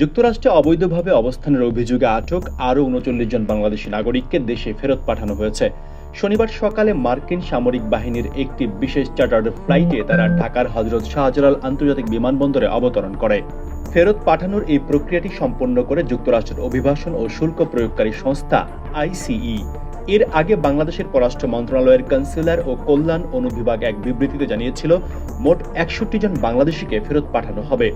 যুক্তরাষ্ট্রে অবৈধভাবে অবস্থানের অভিযোগে আটক আরও উনচল্লিশ জন বাংলাদেশি নাগরিককে দেশে ফেরত পাঠানো হয়েছে। শনিবার সকালে মার্কিন সামরিক বাহিনীর একটি বিশেষ চার্টার্ড ফ্লাইটে তারা ঢাকার হজরত শাহজালাল আন্তর্জাতিক বিমানবন্দরে অবতরণ করে। ফেরত পাঠানোর এই প্রক্রিয়াটি সম্পন্ন করে যুক্তরাষ্ট্রের অভিবাসন ও শুল্ক প্রয়োগকারী সংস্থা আইসিই। এর আগে বাংলাদেশের পররাষ্ট্র মন্ত্রণালয়ের কনসুলার ও কল্যাণ অনুবিভাগ এক বিবৃতিতে জানিয়েছিল, মোট একষট্টি জন বাংলাদেশিকে ফেরত পাঠানো হবে।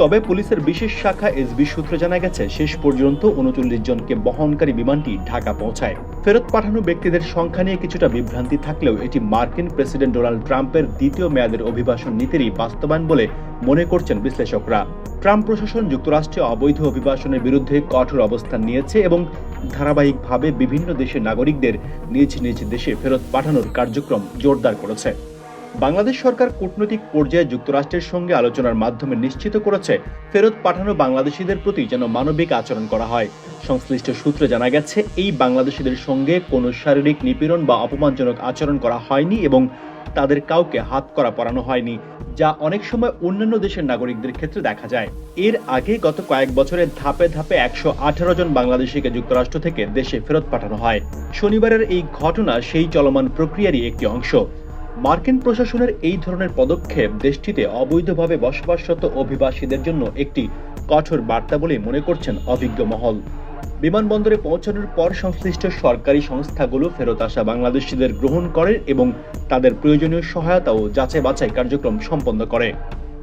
তবে পুলিশের বিশেষ শাখা এসবি সূত্রে জানা গেছে, শেষ পর্যন্ত উনচল্লিশ জনকে বহনকারী বিমানটি ঢাকা পৌঁছায়। ফেরত পাঠানো ব্যক্তিদের সংখ্যা নিয়ে কিছুটা বিভ্রান্তি থাকলেও এটি মার্কিন প্রেসিডেন্ট ডোনাল্ড ট্রাম্পের দ্বিতীয় মেয়াদের অভিবাসন নীতিরই বাস্তবায়ন বলে মনে করছেন বিশ্লেষকরা। ট্রাম্প প্রশাসন যুক্তরাষ্ট্রে অবৈধ অভিবাসনের বিরুদ্ধে কঠোর অবস্থান নিয়েছে এবং ধারাবাহিকভাবে বিভিন্ন দেশের নাগরিকদের নিজ নিজ দেশে ফেরত পাঠানোর কার্যক্রম জোরদার করেছে। বাংলাদেশ সরকার কূটনৈতিক পর্যায়ে যুক্তরাষ্ট্রের সঙ্গে আলোচনার মাধ্যমে নিশ্চিত করেছে, ফেরত পাঠানো বাংলাদেশিদের প্রতি যেন মানবিক আচরণ করা হয়। সংশ্লিষ্ট সূত্রে জানা গেছে, এই বাংলাদেশিদের সঙ্গে কোনো শারীরিক নিপীড়ন বা অপমানজনক আচরণ করা হয়নি এবং তাদের কাউকে হাত করা পরানো হয়নি, যা অনেক সময় অন্যান্য দেশের নাগরিকদের ক্ষেত্রে দেখা যায়। এর আগে গত কয়েক বছরে ধাপে ধাপে একশো আঠারো জন বাংলাদেশিকে যুক্তরাষ্ট্র থেকে দেশে ফেরত পাঠানো হয়। শনিবারের এই ঘটনা সেই চলমান প্রক্রিয়ারই একটি অংশ। মার্কিন প্রশাসনের এই ধরনের পদক্ষেপ দেশটিতে অবৈধভাবে বসবাসরত অভিবাসীদের জন্য একটি কঠোর বার্তা বলে মনে করছেন অভিজ্ঞ মহল। বিমানবন্দরে পৌঁছানোর পর সংশ্লিষ্ট সরকারি সংস্থাগুলো ফেরত আসা বাংলাদেশিদের গ্রহণ করে এবং তাদের প্রয়োজনীয় সহায়তা ও যাচাই বাছাই কার্যক্রম সম্পন্ন করে।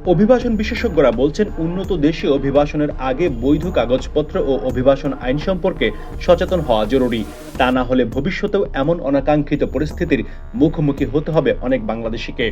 অভিবাসন বিশেষজ্ঞরা বলছেন, উন্নত দেশে অভিবাসনের আগে বৈধ কাগজপত্র ও অভিবাসন আইন সম্পর্কে সচেতন হওয়া জরুরি। তা না হলে ভবিষ্যতেও এমন অনাকাঙ্ক্ষিত পরিস্থিতির মুখোমুখি হতে হবে অনেক বাংলাদেশিকে।